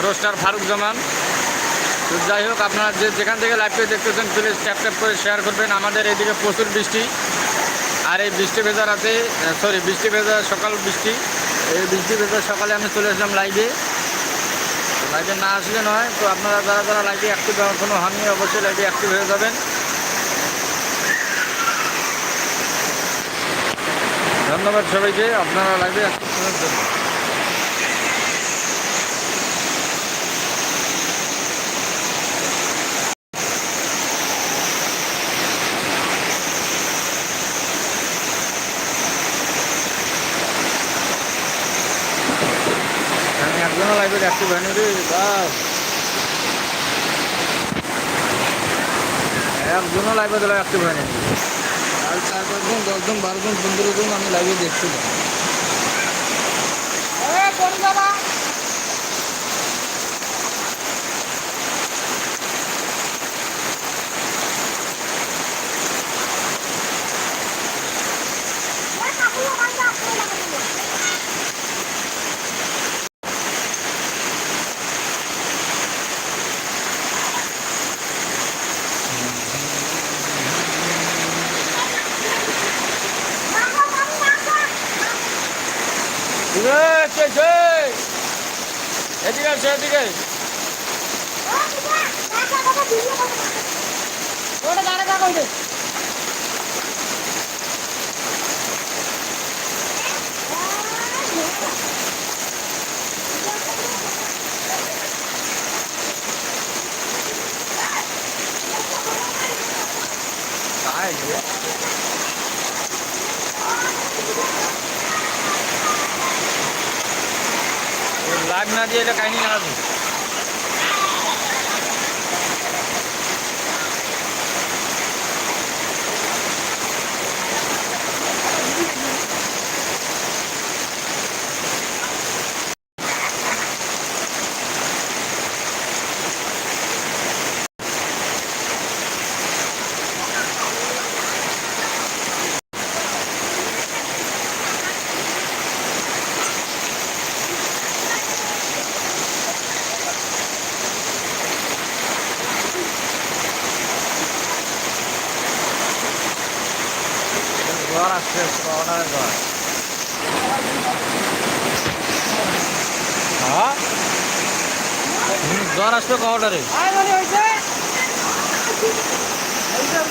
Roaster Faruk জামান তো যাই হোক, আপনারা যে যেখান থেকে লাইভটি দেখতেছেন প্লিজ ট্যাপ ট্যাপ করে শেয়ার করবেন। আমাদের এদিকে প্রচুর বৃষ্টি। আর এই বৃষ্টি ভেজা রাতে সরি বৃষ্টি ভেজা সকাল বৃষ্টি। এই বৃষ্টি ভেজা সকালে আমি চলে আসলাম লাইভে লাইভে না আসলে নয়, তো আপনারা যারা যারা লাইভে অ্যাক্টিভ কোনো হননি, অবশ্যই লাইভে অ্যাক্টিভ হয়ে যাবেন। ধন্যবাদ সবাইকে, আপনারা লাইভে অ্যাক্টিভ করার জন্য। আমি লাইব্রেরি লাইভে অ্যাক্টিভ হয়নি রে বাস একজনও লাইভে তাহলে অ্যাক্টিভ হয়নি আর চার পাঁচজন দশজন, বারোজন পনেরো জন আমি লাইভে দেখছিলাম এদিকে আছে এদিকে দাঁড়া দাঁড়া লাইভ না দিয়ে এটা কাহিনী না জ্বর আসছে অর্ডারের জ্বর হ্যাঁ জ্বর আসবে হইছে